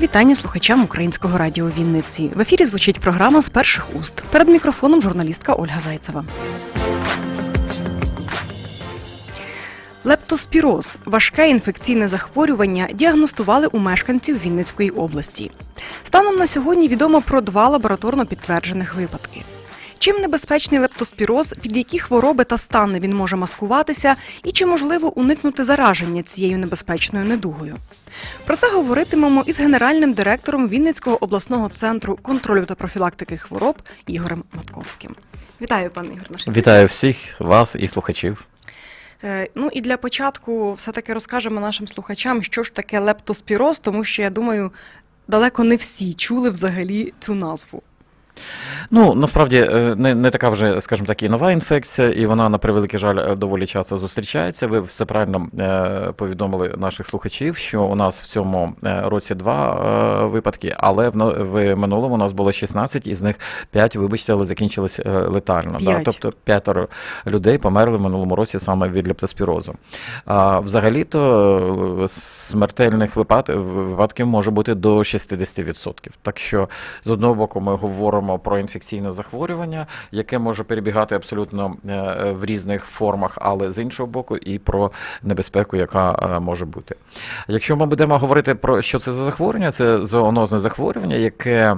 Вітання слухачам українського радіо Вінниці. В ефірі звучить програма з перших уст. Перед мікрофоном журналістка Ольга Зайцева. Лептоспіроз важке інфекційне захворювання діагностували у мешканців Вінницької області. Станом на сьогодні відомо про два лабораторно підтверджених випадки. Чим небезпечний лептоспіроз, під які хвороби та стани він може маскуватися, і чи можливо уникнути зараження цією небезпечною недугою? Про це говоритимемо із генеральним директором Вінницького обласного центру контролю та профілактики хвороб Ігорем Матковським. Вітаю, пане Ігор. Наш Вітаю всіх вас і слухачів. Е, Ну і для початку все-таки розкажемо нашим слухачам, що ж таке лептоспіроз, тому що я думаю, далеко не всі чули взагалі цю назву. Ну насправді е, не, не така вже, скажімо так, і нова інфекція, і вона на превеликий жаль е, доволі часто зустрічається. Ви все правильно е, повідомили наших слухачів, що у нас в цьому році два випадки, але в, в минулому у нас було 16, із них 5, вибачте, але закінчились летально. Да? Тобто п'ятеро людей померли в минулому році саме від лептоспірозу. А взагалі-то смертельних випад... випадків може бути до 60%. Так що з одного боку ми говоримо про інфекційне захворювання, яке може перебігати абсолютно е, в різних формах, але з іншого боку, і про небезпеку, яка е, може бути. Якщо ми будемо говорити про що це за захворювання, це зоонозне захворювання, яке Е,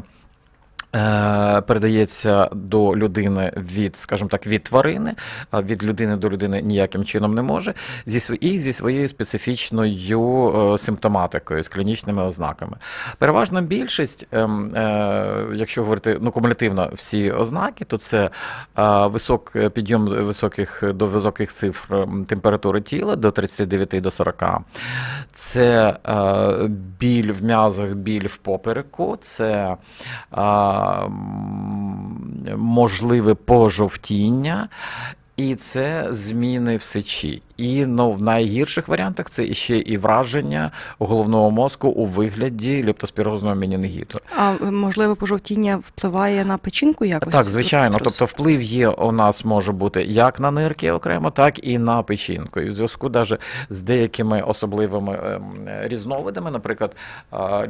Передається до людини від, скажімо так, від тварини, а від людини до людини ніяким чином не може, зі і зі своєю специфічною е, симптоматикою, з клінічними ознаками. Переважна більшість, ем, е, якщо говорити ну, кумулятивно всі ознаки, то це е, висок, підйом високих до високих цифр ем, температури тіла до 39 до 40. Це е, біль в м'язах, біль в попереку, це е, можливе пожовтіння. І це зміни в сечі. І ну, в найгірших варіантах це ще і враження головного мозку у вигляді лептоспірозного менінгіту. А можливо, пожовтіння впливає на печінку якось? Так, звичайно. Тобто вплив є у нас може бути як на нирки окремо, так і на печінку. І в зв'язку даже з деякими особливими ем, різновидами, наприклад,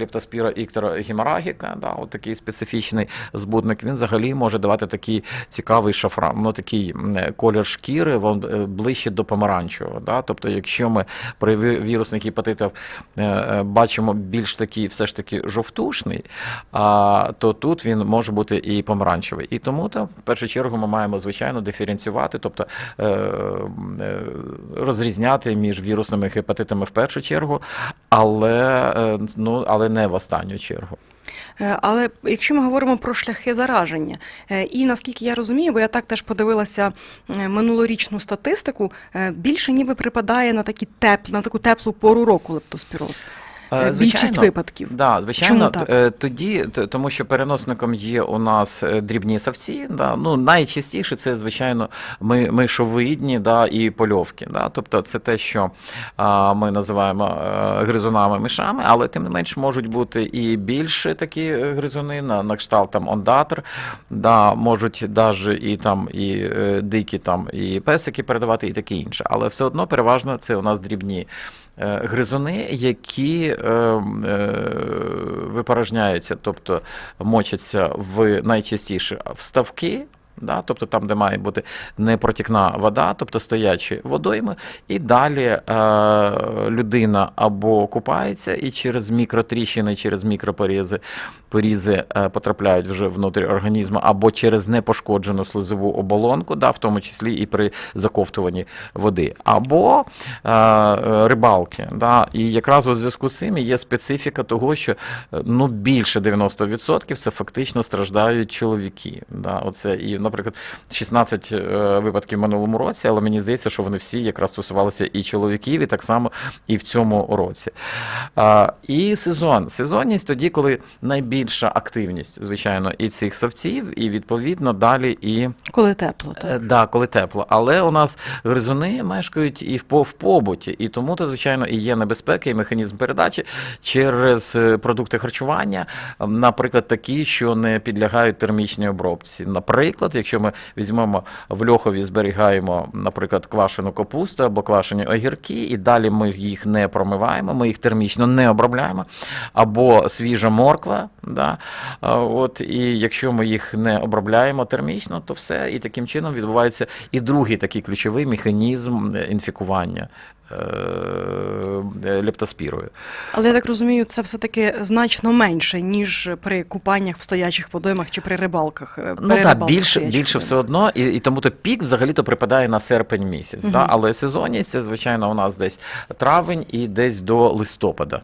лептоспіра іктора геморагіка, да, от такий специфічний збудник, він взагалі може давати такий цікавий шафран, ну такий колір шкіри, він е, ближче до помаранчевого. Да? Тобто, якщо ми при ві- вірусних гепатитах е, е, бачимо більш такий все ж таки жовтушний, то тут він може бути і помаранчевий. І тому то, в першу чергу ми маємо звичайно диференціювати, тобто е, розрізняти між вірусними гепатитами в першу чергу, але, ну, але не в останню чергу. Е, Але якщо ми говоримо про шляхи зараження, е, і наскільки я розумію, бо я так теж подивилася е, минулорічну статистику, більше ніби припадає на такі теп, на таку теплу пору року лептоспіроз. Е, Більшість випадків. Да, звичайно, Чому так? е, тоді, тому що переносником є у нас е, дрібні савці. Да, ну, найчастіше це, звичайно, ми, мишовидні да, і польовки. Да, тобто це те, що а, ми називаємо е, гризунами мишами, але тим не менш можуть бути і більше такі е, гризуни, на, на кшталт там ондатр, да, можуть навіть і там і е, дикі там і песики передавати, і таке інше. Але все одно переважно це у нас дрібні е, гризуни, які е, е, випорожняються, тобто мочаться в найчастіше в ставки. Да, тобто там, де має бути непротікна вода, тобто стоячі водойми, і далі е, людина або купається і через мікротріщини, через мікропорізи порізи е, потрапляють вже внутрі організму, або через непошкоджену слизову оболонку, да, в тому числі і при заковтуванні води, або е, е, рибалки. Да, і якраз у зв'язку з цим є специфіка того, що ну, більше 90% це фактично страждають чоловіки. Да, оце, і, наприклад, 16 е, випадків в минулому році, але мені здається, що вони всі якраз стосувалися і чоловіків, і так само і в цьому році. І сезон. Сезонність тоді, коли найбільше більша активність, звичайно, і цих савців, і відповідно далі і Коли тепло, Е, так? Да, коли тепло. Але у нас гризуни мешкають і в, побуті, і тому то, звичайно, і є небезпека, і механізм передачі через е, продукти харчування, наприклад, такі, що не підлягають термічній обробці. Наприклад, якщо ми візьмемо в льохові, зберігаємо, наприклад, квашену капусту або квашені огірки, і далі ми їх не промиваємо, ми їх термічно не обробляємо, або свіжа морква. Да? От, і якщо ми їх не обробляємо термічно, то все, і таким чином відбувається і другий такий ключовий механізм е, інфікування е, лептоспірою. Але я так розумію, це все-таки значно менше, ніж при купаннях в стоячих водоймах чи при рибалках. е, Ну при так, більше, більше все одно, і, і тому то пік взагалі-то припадає на серпень місяць. Да? Але сезонність це, звичайно, у нас десь травень і десь до листопада.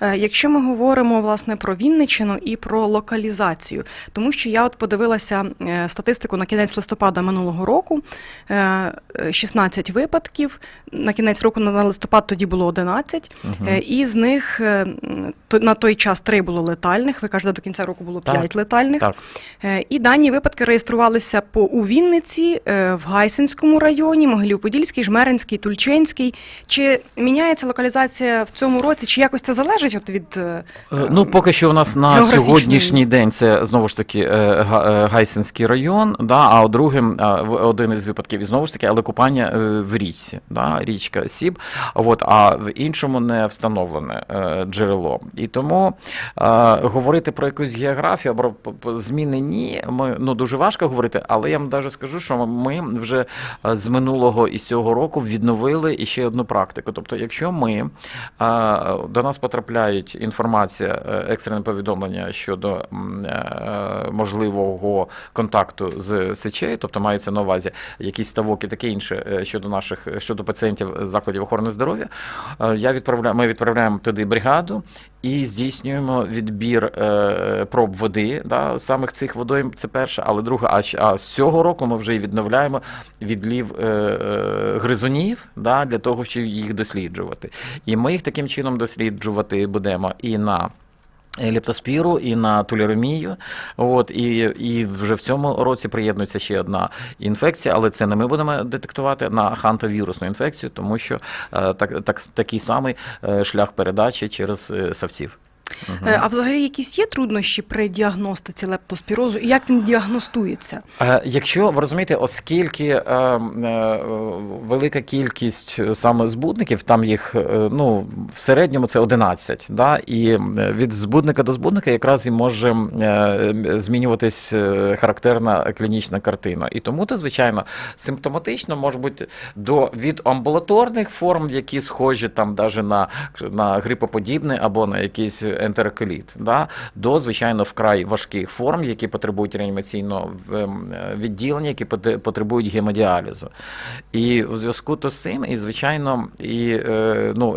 Е, Якщо ми говоримо власне про Вінниччину і про локалізацію, тому що я от подивилася е, статистику на кінець листопада минулого року, е, е, 16 випадків. На кінець року на листопад тоді було 11, Мгм. е, і з них на той час 3 було летальних. Ви кажете, до кінця року було Так, 5 летальних. Так. І дані випадки реєструвалися по у Вінниці, в Гайсинському районі, Могилів-Подільський, Жмеринський, Тульчинський. Чи міняється локалізація в цьому році? Чи якось це залежить от від е, Е, Ну, поки що у нас на сьогоднішній день це знову ж таки е, Гайсинський район, да, а другим один із випадків і знову ж таки, але купання в річці, да, річка Сіб. От, а в іншому не встановлене джерело. І тому говорити про якусь географію або зміни ні, ми ну дуже важко говорити, але я вам навіть скажу, що ми вже з минулого і з цього року відновили іще одну практику. Тобто, якщо ми до нас потрапляють інформація, е, екстрене повідомлення щодо е, можливого контакту з сечею, тобто мається на увазі якісь ставок і таке інше е, щодо наших щодо пацієнтів закладів охорони здоров'я, я відправляю, ми відправляємо туди бригаду. І здійснюємо відбір е, проб води, да, самих цих водойм, це перше, але друге, а, а з цього року ми вже і відновляємо відлів е, е, гризунів да, для того, щоб їх досліджувати. І ми їх таким чином досліджувати будемо і на Лептоспіру і на тулеремію. От, і, і вже в цьому році приєднується ще одна інфекція, але це не ми будемо детектувати на хантовірусну інфекцію, тому що е, так, так, такий самий е, шлях передачі через е, савців. Е, а взагалі якісь є труднощі при діагностиці лептоспірозу і як він діагностується? Е, Якщо ви розумієте, оскільки е, е, велика кількість е, саме збудників, там їх ну, в середньому це 11, да, і від збудника до збудника якраз і може змінюватись характерна клінічна картина. І тому то, звичайно, симптоматично може бути до від амбулаторних форм, які схожі там даже на, на грипоподібний або на якийсь ентероколіт, да, до, звичайно, вкрай важких форм, які потребують реанімаційного ем, відділення, які потребують гемодіалізу. І в зв'язку з цим, і звичайно, і е, ну,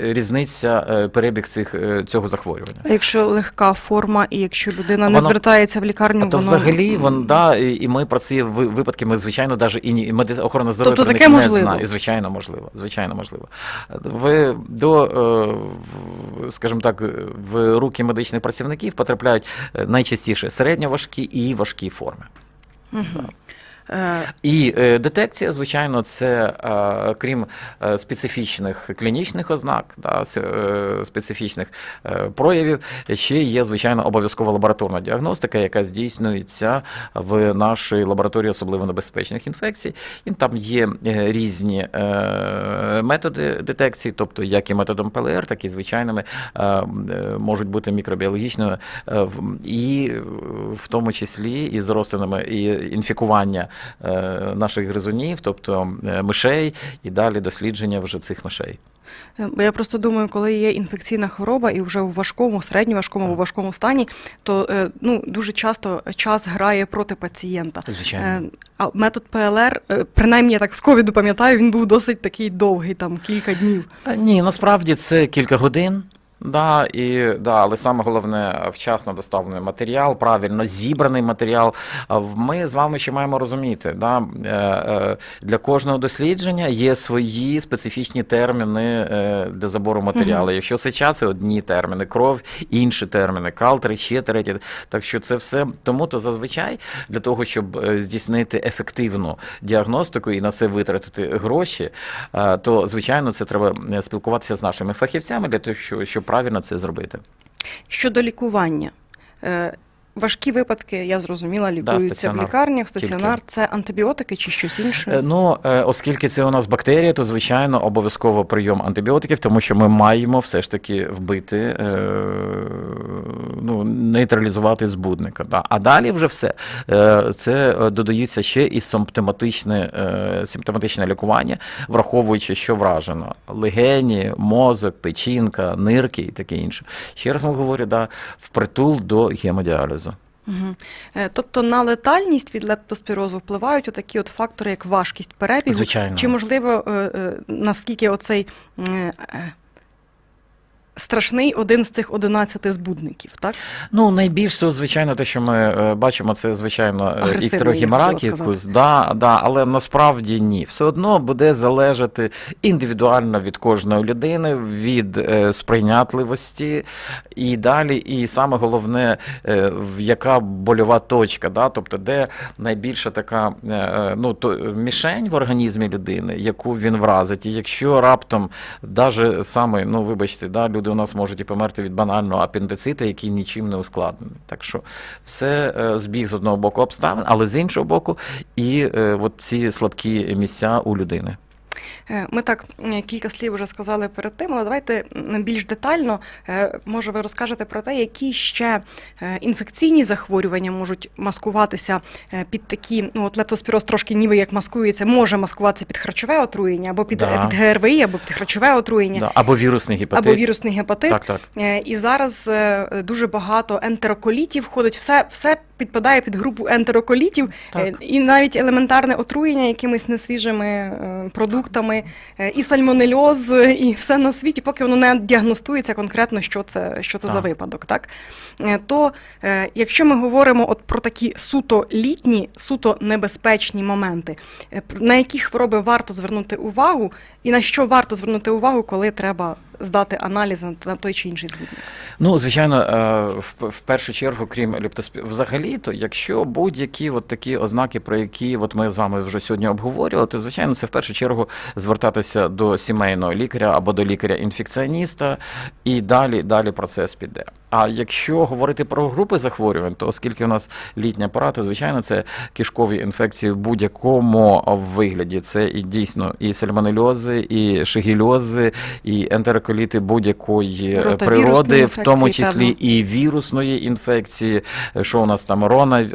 різниця е, перебіг цих е, цього захворювання. А якщо легка форма, і якщо людина не Воно- звертається в лікарню, то воно... взагалі вон, да, і і ми про ці випадки, ми звичайно, навіть і ні- меди- охорона здоров'я Тобто про них не знає. Звичайно, можливо. Звичайно, можливо. Ви до, скажімо так, в руки медичних працівників потрапляють е, найчастіше середньоважкі і важкі форми. Мгм. Е, І е, детекція, звичайно, це е, крім специфічних клінічних ознак, да, специфічних проявів, ще є, звичайно, обов'язкова лабораторна діагностика, яка здійснюється в нашій лабораторії особливо небезпечних інфекцій. І там є різні методи детекції, тобто як і методом ПЛР, так і звичайними можуть бути мікробіологічними, і в тому числі і з розтинами і інфікування наших гризунів, тобто е, мишей, і далі дослідження вже цих мишей. Е, я просто думаю, коли є інфекційна хвороба і вже в важкому, середньоважкому, або важкому стані, то е, ну дуже часто час грає проти пацієнта. Звичайно. Е, А метод ПЛР, е, принаймні я так з ковіду пам'ятаю, він був досить такий довгий, там кілька днів. Ні, насправді це кілька годин. Да, і, да, але саме головне вчасно доставлений матеріал, правильно зібраний матеріал. Ми з вами ще маємо розуміти, да, е, е, для кожного дослідження є свої специфічні терміни е, для забору матеріалу. Якщо сеча, це одні терміни, кров, інші терміни, калтри, ще треті. Так що це все тому, то зазвичай для того, щоб здійснити ефективну діагностику і на це витратити гроші, то звичайно це треба спілкуватися з нашими фахівцями для того, щоб правильно це зробити. Щодо лікування. Важкі випадки, я зрозуміла, лікуються в лікарнях, стаціонар. Тільки. Це антибіотики чи щось інше? Е, Ну, е, оскільки це у нас бактерія, то звичайно обов'язково прийом антибіотиків, тому що ми маємо все ж таки вбити, е, ну, нейтралізувати збудника. Да. А далі вже все. Це додається ще і симптоматичне, симптоматичне лікування, враховуючи, що вражено: легені, мозок, печінка, нирки і таке інше. Ще раз вам говорю, да, впритул до гемодіалізу. Угу. Тобто на летальність від лептоспірозу впливають отакі от фактори, як важкість перебігу. Звичайно. Чи можливо, е, е, наскільки оцей страшний один з цих 11 збудників, так? Ну, найбільше, звичайно, те, що ми е, бачимо, це звичайно е, я да, да, але насправді ні. Все одно буде залежати індивідуально від кожної людини, від е, сприйнятливості і далі. І саме головне, е, в яка больова точка, да, тобто де найбільша така е, е, ну, то, мішень в організмі людини, яку він вразить. І якщо раптом, даже саме, ну вибачте, да, люди у нас можуть і померти від банального апендицита, який нічим не ускладнений. Так що все е, збіг з одного боку обставин, але з іншого боку, і е, от ці слабкі місця у людини. Е, Ми так кілька слів вже сказали перед тим, але давайте більш детально. е, Може, ви розкажете про те, які ще е, інфекційні захворювання можуть маскуватися під такі, ну от лептоспіроз трошки ніби як маскується, може маскуватися під харчове отруєння, або під, Да. під ГРВІ, або під харчове отруєння, Да, або вірусний гепатит. або вірусний гепатит. Так, так. І зараз дуже багато ентероколітів входить. Все, все підпадає під групу ентероколітів, Так. І навіть елементарне отруєння якимись несвіжими е, продуктами, е, і сальмонельоз, і все на світі, поки воно не діагностується конкретно, що це, що це за випадок. Так? Е, То е, якщо ми говоримо от про такі суто літні, суто небезпечні моменти, на які хвороби варто звернути увагу, і на що варто звернути увагу, коли треба здати аналіз на, той чи інший збудник? Ну, звичайно, е, в, першу чергу, крім ліптоспі... взагалі, то якщо будь-які от такі ознаки, про які от ми з вами вже сьогодні обговорювали, то звичайно це в першу чергу звертатися до сімейного лікаря або до лікаря-інфекціоніста, і далі, далі процес піде. А якщо говорити про групи захворювань, то оскільки у нас літня пора, то звичайно це кишкові інфекції в будь-якому вигляді. Це і дійсно і сальмонельози, і шигільози, і ентероколіти будь-якої е, природи, в тому числі певно. і вірусної інфекції, що у нас там рона, е,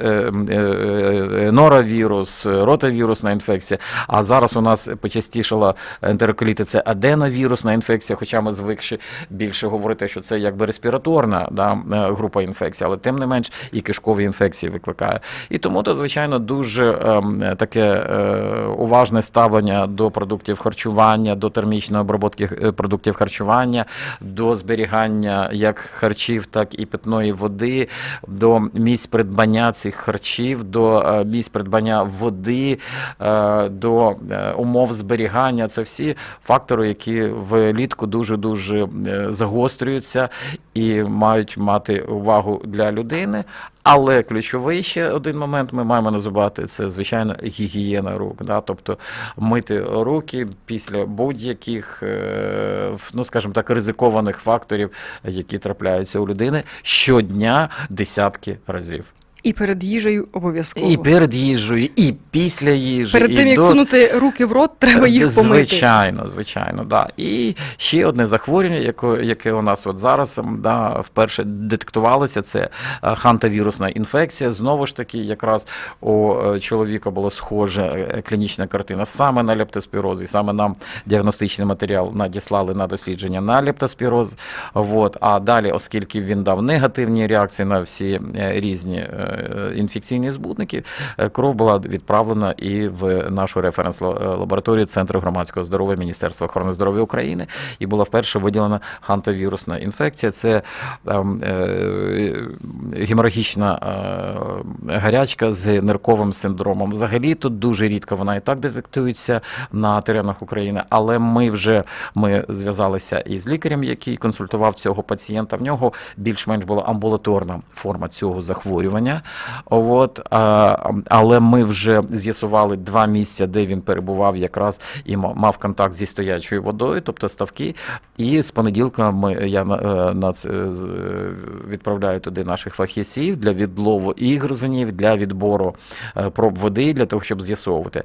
е, норовірус, ротавірусна інфекція. А зараз у нас почастішала ентероколіти, це аденовірусна інфекція, хоча ми звикші більше говорити, що це якби респіраторна да, е, група інфекцій, але тим не менш і кишкові інфекції викликає. І тому то, звичайно, дуже ем, таке е, уважне ставлення до продуктів харчування, до термічної обробки е, продуктів харчування, до зберігання як харчів, так і питної води, до місць придбання цих харчів, до е, місць придбання води, е, до е, умов зберігання. Це всі фактори, які влітку дуже дуже загострюються і мають мати увагу для людини. Але ключовий ще один момент ми маємо називати це звичайно гігієна рук. Да? Тобто мити руки після будь-яких, е, ну скажімо так, ризикованих факторів, які трапляються у людини щодня десятки разів. І перед їжею обов'язково. І перед їжею, і після їжі. Перед і тим, як до... сунути руки в рот, треба їх помити. Звичайно, звичайно, да. І ще одне захворювання, яке, яке у нас от зараз да, вперше детектувалося, це е, хантавірусна інфекція. Знову ж таки, якраз у е, чоловіка була схожа е, клінічна картина саме на лептоспіроз, і саме нам діагностичний матеріал надіслали на дослідження на лептоспіроз. От. А далі, оскільки він дав негативні реакції на всі різні е, е, інфекційні збутники, е, кров була відправлена і в нашу референс-лабораторію Центру громадського здоров'я Міністерства охорони здоров'я України, і була вперше виділена хантавірусна інфекція. Це ем, е, геморагічна е, гарячка з нирковим синдромом. Взагалі тут дуже рідко вона і так детектується на теренах України, але ми вже ми зв'язалися із лікарем, який консультував цього пацієнта. В нього більш-менш була амбулаторна форма цього захворювання. От, а, але ми вже з'ясували два місця, де він перебував якраз і мав контакт зі стоячою водою, тобто ставки. І з понеділка ми, я на, е, на е, відправляю туди наших фахівців для відлову і гризунів, для відбору е, проб води, для того, щоб з'ясовувати.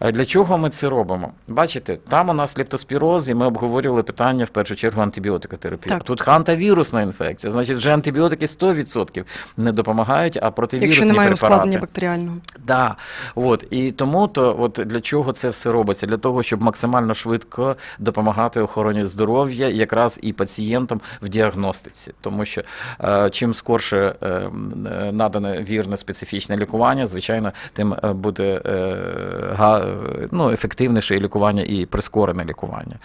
Е, Для чого ми це робимо? Бачите, там у нас лептоспіроз, і ми обговорювали питання в першу чергу антибіотикотерапії. Тут хантавірусна інфекція, значить, вже антибіотики 100% не допомагають, а противірусні Якщо немає препарати. ускладнення бактеріального. Да, от і тому то, от для чого це все робиться? Для того, щоб максимально швидко допомагати охороні здоров'я, якраз і пацієнтам в діагностиці, тому що е, чим скорше е, е, надане вірне специфічне лікування, звичайно, тим е, буде е, га, ну, ефективніше і лікування і прискорене лікування.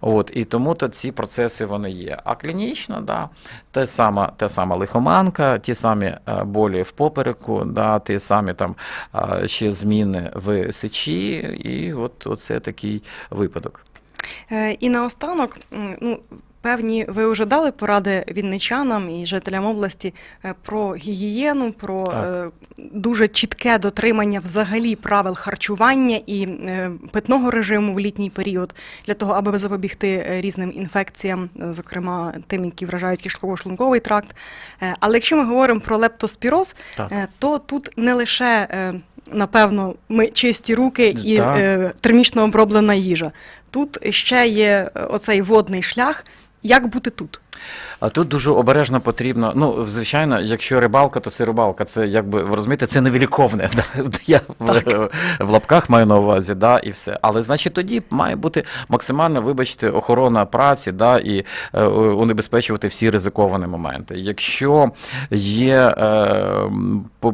От і тому то ці процеси вони є. А клінічно, да, те сама, та сама лихоманка, ті самі е, болі в попереку, да, ті самі там ще зміни в сечі, і от оце такий випадок. Е, І наостанок, ну, певні, ви вже дали поради вінничанам і жителям області е, про гігієну, про Так. е, дуже чітке дотримання взагалі правил харчування і е, питного режиму в літній період для того, аби запобігти різним інфекціям, зокрема тим, які вражають кишково-шлунковий тракт. Але якщо ми говоримо про лептоспіроз, Так. то тут не лише. Напевно, ми чисті руки і е, термічно оброблена їжа. Тут ще є оцей водний шлях. Як бути тут? А тут дуже обережно потрібно. Ну, звичайно, якщо рибалка, то це рибалка. Це якби ви розумієте, це невеликовне. Да? Я в, в лапках маю на увазі, да, і все. Але значить тоді має бути максимально, вибачте, охорона праці, да, і е, унебезпечувати всі ризиковані моменти. Якщо є е,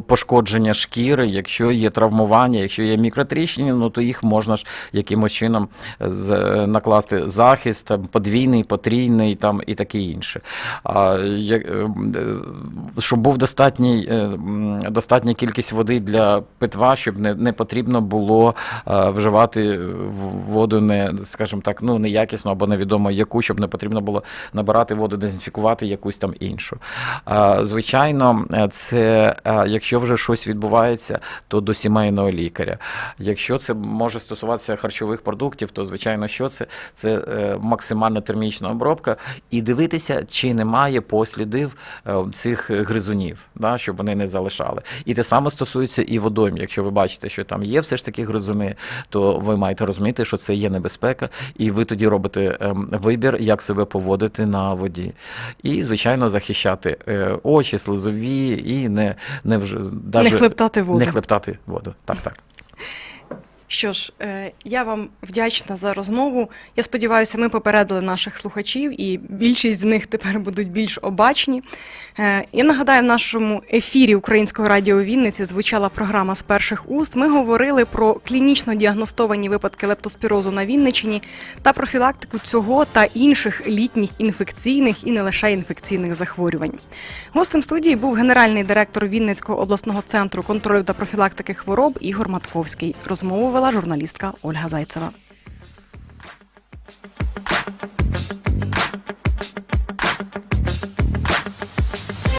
пошкодження шкіри, якщо є травмування, якщо є мікротріщини, ну то їх можна ж якимось чином з, накласти захист, там, подвійний, потрійний там, і таке інше. А, е, е, щоб був достатній, е, достатня кількість води для питва, щоб не, не потрібно було вживати воду не, скажімо так, ну, неякісну або невідомо яку, щоб не потрібно було набирати воду, дезінфікувати якусь там іншу. Звичайно, це якщо вже щось відбувається, то до сімейного лікаря. Якщо це може стосуватися харчових продуктів, то звичайно, що це? Це максимально термічна обробка, і дивитися, чи немає послідів е, цих гризунів, да, щоб вони не залишали. І те саме стосується і водойм. Якщо ви бачите, що там є все ж таки гризуни, то ви маєте розуміти, що це є небезпека, і ви тоді робите ем, вибір, як себе поводити на воді. І, звичайно, захищати е, очі, слизові і не, не вже не хлептати воду. не хлептати воду. Так, так. Що ж, е, я вам вдячна за розмову. Я сподіваюся, ми попередили наших слухачів, і більшість з них тепер будуть більш обачні. Е, Я нагадаю, в нашому ефірі Українського радіо Вінниці звучала програма з перших уст. Ми говорили про клінічно діагностовані випадки лептоспірозу на Вінниччині та профілактику цього та інших літніх інфекційних і не лише інфекційних захворювань. Гостем студії був генеральний директор Вінницького обласного центру контролю та профілактики хвороб Ігор Матковський. Розмову вела журналістка Ольга Зайцева.